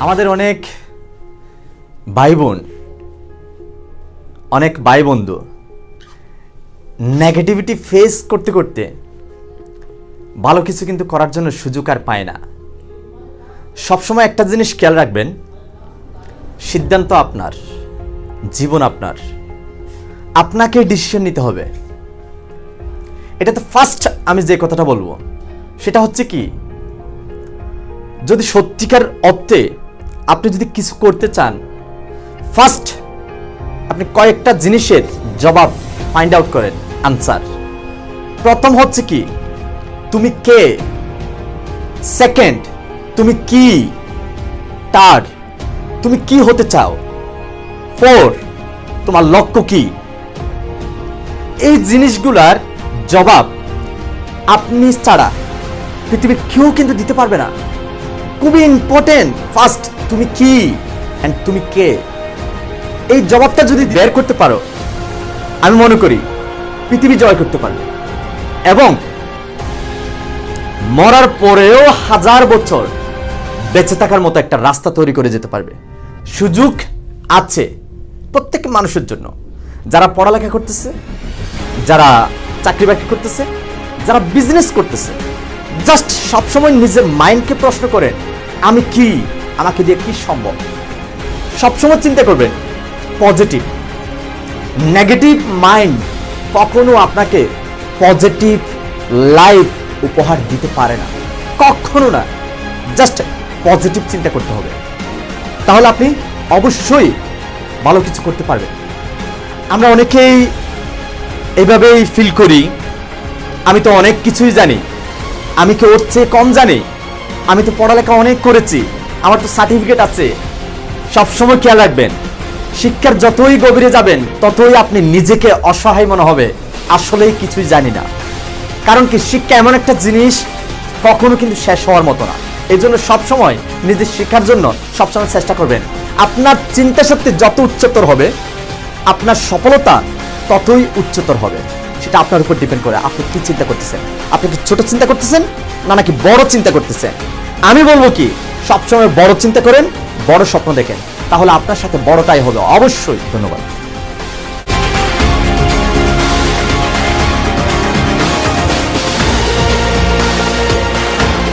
আমাদের অনেক ভাই বোন অনেক ভাই বন্ধু নেগেটিভিটি ফেস করতে করতে ভালো কিছু কিন্তু করার জন্য সুযোগ আর পায় না। সবসময় একটা জিনিস খেয়াল রাখবেন, সিদ্ধান্ত আপনার, জীবন আপনার। আপনাকে ডিসিশন নিতে হবে। এটাতে ফার্স্ট আমি যে কথাটা বলব, সেটা হচ্ছে কি, যদি সত্যিকার অর্থে আপনি যদি কিছু করতে চান ফার্স্ট আপনি কয়েকটা জিনিসের জবাব ফাইন্ড আউট করেন আনসার প্রথম হচ্ছে কি, তুমি কে? সেকেন্ড তুমি কি? তার তুমি কি হতে চাও? ফোর তোমার লক্ষ্য কি? এই জিনিসগুলার জবাব আপনি ছাড়া পৃথিবীর কেউ কিন্তু দিতে পারবে না। খুবই ইম্পর্টেন্ট ফার্স্ট তুমি কি অ্যান্ড তুমি কে? এই জবাবটা যদি বের করতে পারো, আমি মনে করি পৃথিবী জয় করতে পারবে। এবং মরার পরেও হাজার বছর বেঁচে থাকার মতো একটা রাস্তা তৈরি করে যেতে পারবে। সুযোগ আছে প্রত্যেক মানুষের জন্য। যারা পড়ালেখা করতেছে, যারা চাকরি বাকরি করতেছে, যারা বিজনেস করতেছে জাস্ট সবসময় নিজের মাইন্ডকে প্রশ্ন করেন আমি কি? আমাকে দিয়ে কি সম্ভব? সবসময় চিন্তা করবেন পজিটিভ। নেগেটিভ মাইন্ড কখনো আপনাকে পজিটিভ লাইফ উপহার দিতে পারে না। কখনো না, জাস্ট পজিটিভ চিন্তা করতে হবে। তাহলে আপনি অবশ্যই ভালো কিছু করতে পারবেন। আমরা অনেকেই এইভাবেই ফিল করি। আমি তো অনেক কিছুই জানি। আমি কি ওর চেয়ে কম জানি? আমি তো পড়ালেখা অনেক করেছি, আমার তো সার্টিফিকেট আছে। সবসময় খেয়াল রাখবেন, শিক্ষার যতই গভীরে যাবেন, ততই আপনি নিজেকে অসহায় মনে হবে। আসলেই কিছুই জানি না। কারণ কি, শিক্ষা এমন একটা জিনিস কখনো কিন্তু শেষ হওয়ার মতো না। এই জন্য সবসময় নিজের শিক্ষার জন্য সবসময় চেষ্টা করবেন। আপনার চিন্তা শক্তি যত উচ্চতর হবে, আপনার সফলতা ততই উচ্চতর হবে। সেটা আপনার উপর ডিপেন্ড করে। আপনি কি চিন্তা করতেছেন? আপনি কি ছোট চিন্তা করতেছেন? না নাকি বড় চিন্তা করতেছেন? আমি বলব কি, সবসময় বড় চিন্তা করেন, বড় স্বপ্ন দেখেন। তাহলে আপনার সাথে বড়টাই হবে অবশ্যই ধন্যবাদ।